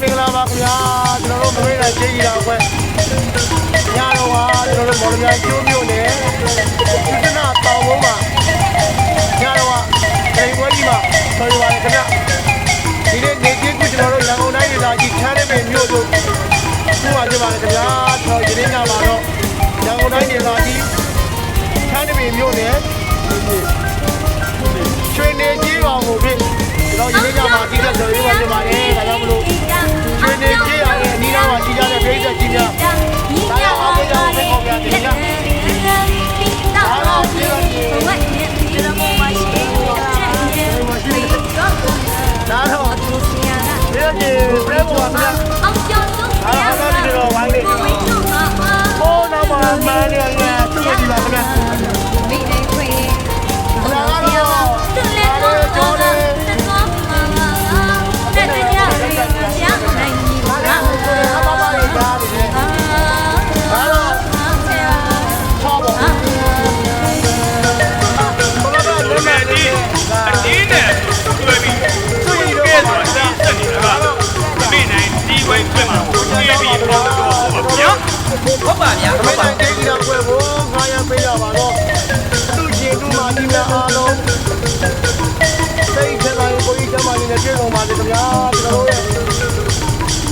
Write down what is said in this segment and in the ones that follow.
မင်္ဂလာပါခင်ဗျာကျွန်တော်တို့မွေးလာကျေးကြီးတာအခွဲညတော့ဟာကျွန်တော်တို့မော်လမြိုင်ကျိုးမြို့နယ်ကုသနာတောင်ဘုံမှာညတော့ဟာဒိန်ပွဲကြီးမှာဆော်ရပါတယ်ခင်ဗျဒီနေ့နေချင်းကကျွန်တော်တို့ရန်ကုန်တိုင်းဒေသကြီးချမ်းရပင်မြို့တို့ခုမှပြပါတယ်ခင်ဗျာကျွန်တော်ဒီနေ့ညမှာတော့ရန်ကုန်တိုင်းဒေသကြီးချမ်းရပင်မြို့နယ်ရွှေနေကြီးတော်ကိုဖြစ်ကျွန်တော်ဒီနေ့ညမှာကြီးတဲ့ဆော်ရပါပြပါတယ်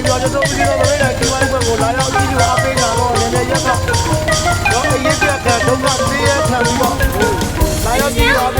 ဒီကြောင့်တို့ဒီလိုမင်းတိုင်းဒီဝိုင်းပွဲကိုလာရောက်ကြည့်လို့အားပေးကြတော့နည်းနည်းရက်ကတော့အရေးပြတ်တဲ့ဒုက္ခသေးရခံပြီးတော့လာရောက်ကြည့်လို့အားပေးကြတဲ့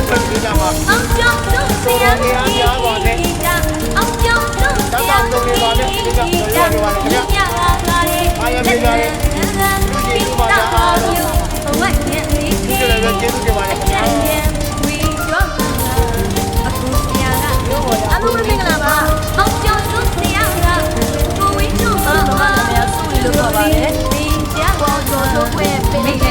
so we're